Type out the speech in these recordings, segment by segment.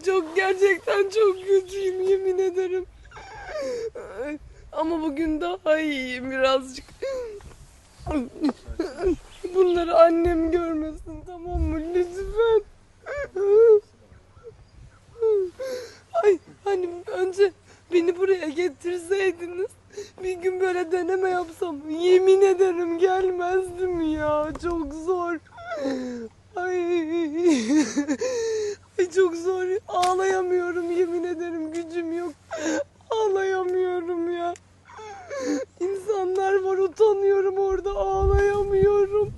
Çok gerçekten çok kötüyüm yemin ederim. Ama bugün daha iyiyim birazcık. Bunları annem görmesin tamam mı lütfen. Ay hani önce beni buraya getirseydiniz bir gün böyle deneme yapsam yemin ederim gelmezdim ya çok zor. Ay, ay çok zor ağlayamıyorum yemin ederim gücüm yok ağlayamıyorum ya. İnsanlar var utanıyorum orada ağlayamıyorum.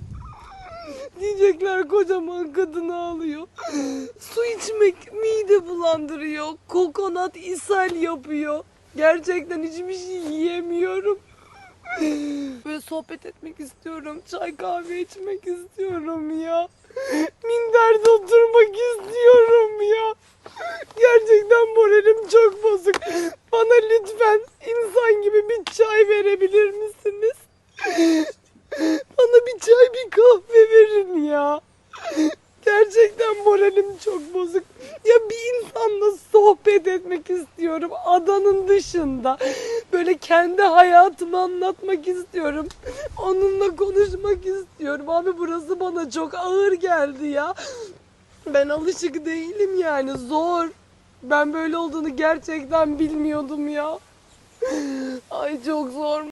Diyecekler kocaman kadın ağlıyor. Su içmek mide bulandırıyor. Kokonat ishal yapıyor. Gerçekten hiçbir şey yiyemiyorum. Böyle sohbet etmek istiyorum. Çay kahve içmek istiyorum ya. Minderde oturmak istiyorum ya. Gerçekten moralim çok bozuk. Bana lütfen insan gibi bir çay verebilir misiniz? Bana bir çay bir kahve verin ya. Gerçekten moralim çok bozuk. Ya bir insanla sohbet etmek istiyorum adanın dışında. Böyle kendi hayatımı anlatmak istiyorum. Onunla konuşmak istiyorum. Abi burası bana çok ağır geldi ya. Ben alışık değilim yani zor. Ben böyle olduğunu gerçekten bilmiyordum ya. Ay çok zor.